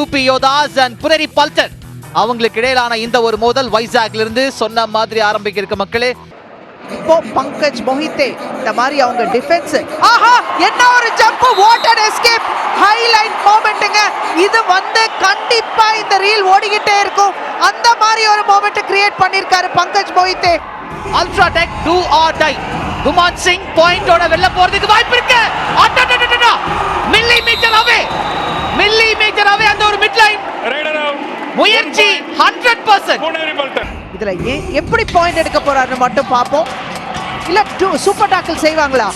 UP Yoddhas and Puneri Paltan அவங்களுக்கு இடையிலான இந்த ஒரு மோதல் வைசாக்ல இருந்து சொன்ன மாதிரி ஆரம்பிக்க இருக்க மக்களே. இப்போ பங்கஜ் மொஹித்தே இந்த மாதிரி அவங்க டிஃபென்ஸ் ஆஹா என்ன ஒரு ஜம்ப் வாட்டர் எஸ்கேப் ஹைலைட் மோமெண்ட்டுங்க இது வந்து கண்டிப்பா இந்த ரீல் ஓடிக்கிட்டே இருக்கும். அந்த மாதிரி ஒரு மோமெண்ட் கிரியேட் பண்ணிருக்காரு Pankaj Mohite. Ultra tech do or die Kuman Singh பாயிண்டோட வெளில போறதுக்கு வாய்ப்பு இருக்கு. Millimetre away millimetre away அந்த ஒரு மிட் லைன் ரைடர் அவுட் முயற்சி 100% புனேரி பல்டன் இதுல ஏ- எப்படி பாயிண்ட் எடுக்க போறாருன்னு மட்டும் பார்ப்போம். இல்ல டூ சூப்பர் டாக்கிள் செய்வாங்களா?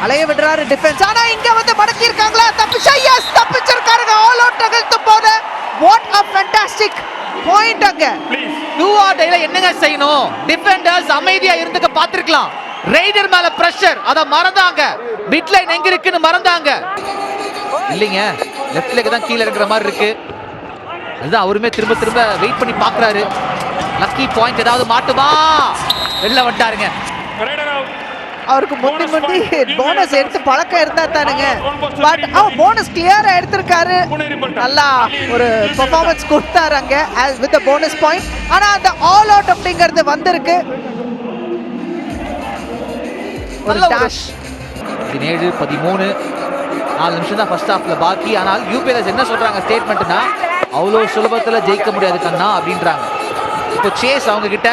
அலைய விடுறாரு டிஃபென்ஸ் ஆனா இங்க வந்து மடக்கி இருக்காங்களா தப்பிச்சா எஸ் தப்பிச்சிருக்காருங்க. ஆல் அவுட் அகழ்த்து போன. வாட் அ ஃபேண்டாஸ்டிக் பாயிண்ட் அங்க. ப்ளீஸ் டூ ஆர் டைல என்னங்க செய்யணும்? டிஃபெண்டர்ஸ் அமைதியா இருந்துக்க பாத்துருக்கலாம் ரைடர் மேல பிரஷர் அத மறந்தாங்க. மிட் லைன் எங்க இருக்குன்னு மறந்தாங்க. இல்லைங்க. லெஃப்ட் லெக் தான் கீழே இருக்கிற மாதிரி இருக்கு. அதுதான் அவருமே திரும்ப திரும்ப வெயிட் பண்ணி பாக்குறாரு லக்கி பாயிண்ட் ஏதாவது மாட்டுமா? வெளில வந்துட்டாருங்க. அவருக்கு முந்தி முந்தி போனஸ் எடுத்து பழக்கம் இருந்தா தானுங்க. பட் அவன் போனஸ் கிளியரா எடுத்திருக்காரு. நல்லா ஒரு பெர்ஃபார்மன்ஸ் கொடுத்தாரு அங்க வித் போனஸ் பாயிண்ட் ஆனா அந்த ஆல் அவுட் அப்படிங்கிறது வந்திருக்கு. ஒரு டேஷ் பதினேழு பதிமூணு நாலு நிமிஷம் தான் ஃபர்ஸ்ட் ஹாஃப்ல பாக்கி. ஆனால் யூபிஎஸ் என்ன சொல்றாங்க ஸ்டேட்மெண்ட்னா அவ்வளோ சுலபத்தில் ஜெயிக்க முடியாது கண்ணா அப்படின்றாங்க. இப்போ சேஸ் அவங்க கிட்ட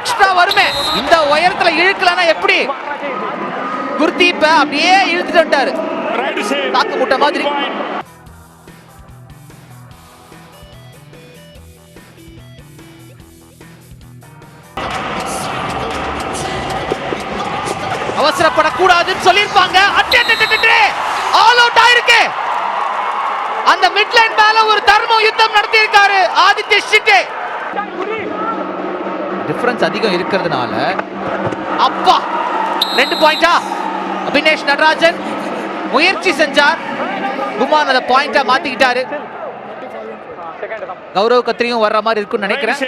எக்ஸ்ட்ரா வருமே இந்த உயரத்தில் இழுக்கலன்னா எப்படி? குர்தீப்ப அப்படியே இழுத்துட்டு வந்துட்டாரு. தாக்கு முட்டை மாதிரி. அவசரப்படக்கூடாதுன்னு சொல்லியிருப்பாங்க. ஆல் அவுட் ஆயிருக்கு அந்த மிட் லைன் மேல ஒரு தர்ம யுத்தம் நடத்தி இருக்காரு ஆதித்ய ஷிட்டே டிஃபரன்ஸ் அதிகம் இருக்கிறதுனால அப்பா ரெண்டு பாயிண்டா அபினேஷ் நடராஜன் முயற்சி செஞ்சார். குமான் அதை பாயிண்டா மாத்திக்கிட்டாரு. கௌரவ் கத்திரியும் வர்ற மாதிரி இருக்கும்னு நினைக்கிறேன்.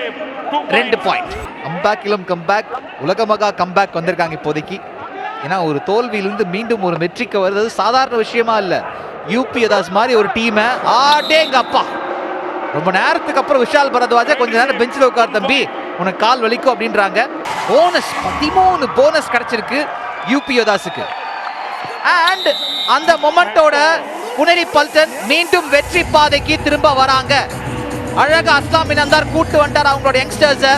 ரெண்டு பாயிண்ட் கம்பேக்கிலும் கம்பேக் உலகமகா கம்பேக் வந்திருக்காங்க இப்போதைக்கு. ஏன்னா ஒரு தோல்வியிலிருந்து மீண்டும் ஒரு வெற்றிக்கு வருது சாதாரண விஷயமா இல்ல. யூபிஎதாஸ் மாதிரி ஒரு டீமை ஆடேங்க அப்பா ரொம்ப நேரத்துக்கு அப்புறம் விஷால் பரத்வாஜா கொஞ்ச நேரம் பெஞ்சில் உட்கார் தம்பி. உனக்கு கால் வலிக்கும் அப்படின்றாங்க. போனஸ் பதிமூணு போனஸ் கிடைச்சிருக்கு யூபியோதாஸுக்கு அண்ட் அந்த மொமெண்டோட புனரி பல்டன் மீண்டும் வெற்றி பாதைக்கு திரும்ப வராங்க. அழகா அஸ்லாம் இனந்தார் கூட்டு வந்தார் அவங்களோட யங்ஸ்டர்ஸை